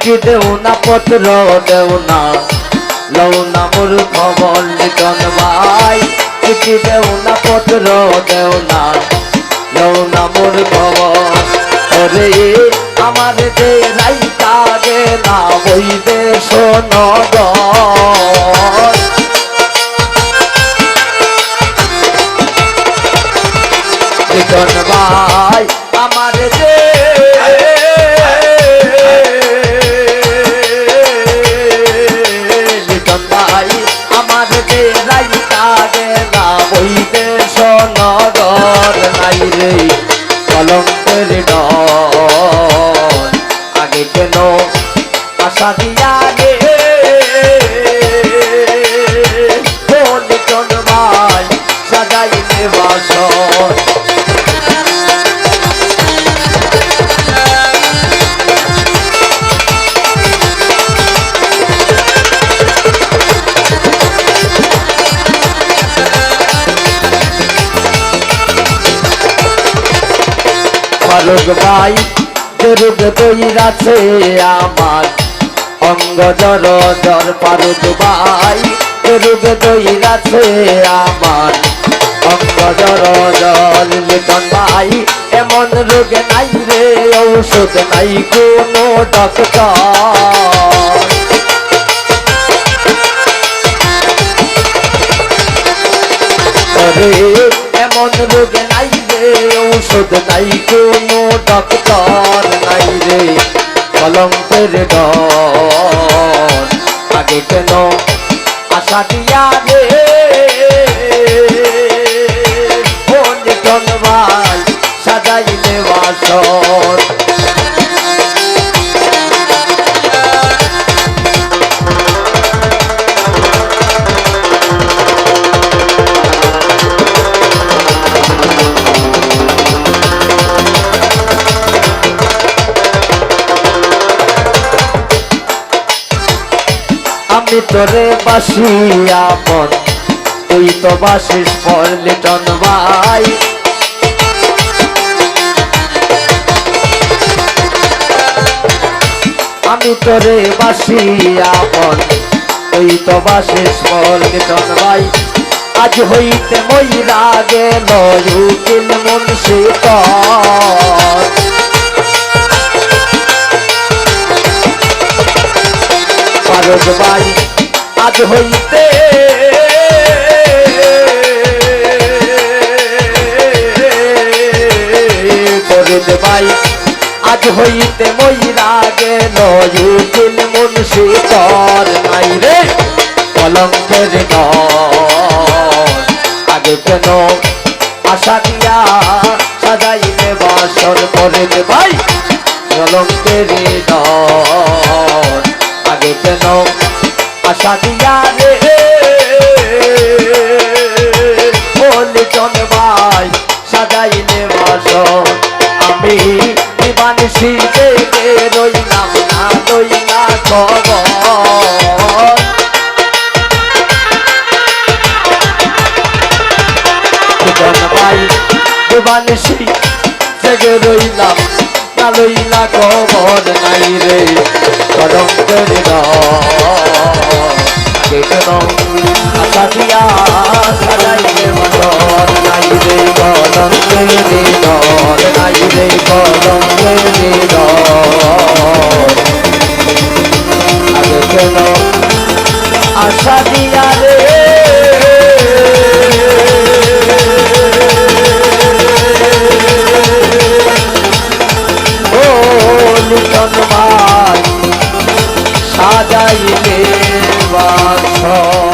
চিঠি দেও না পত্র দেও না। লও না মোর খবর, লিটন ভাই। চিঠি দেও না পত্র দেও না। লও না মোর খবর। ওরে আমার যে রাইতা গে না বইবে সোনগর লিটন ভাই, আমার যে ফারুক ভাই দরুদ বইরাছে আমার। অঙ্গ জর জর ফারুক ভাই দরুদ বইরাছে আমার। অঙ্গ জর জর লিটন ভাই, এমন রোগে নাই রে, ঔষধ নাই কোনো ডক্টর। এমন রোগে নাই ঔষধ নাই কোনো ডাক্তার নাই রে। কলঙ্কের ডর। আগে কেন আশা দিয়া তোরে বাসি আপন তুই তো বাসিস লিটন ভাই। আমি তোরে বাসি আপন তুই তো বাসিস লিটন ভাই। আজ হইতে মই রাগে লয়ুকিল মুন্সি ফারুক ভাই আজ হইতে। ফরিদ ভাই, আজ হইতে মইরা গেল ইউকিল মুন্সি কর নাই রে, কলঙ্কের আগে কেন আশা দিয়া সাজাইলে বাসর ফরিদ ভাই, কলঙ্কের আগে কেন আশা দিয়া রে বলে জন ভাই সাজাইলে বাস আমি দিবানিসি দেখে রইলাম না, রইলা খবর। ভাই দিবানিসি জেগে রইলাম না লইলা খবর নাই রে। কলঙ্কের কেন আশা সাজাইলে মদর নাই রে কলঙ্কের দর নাই রে কলঙ্কের দর আগে কেন আশা দিয়া রে সাজাইলে বাস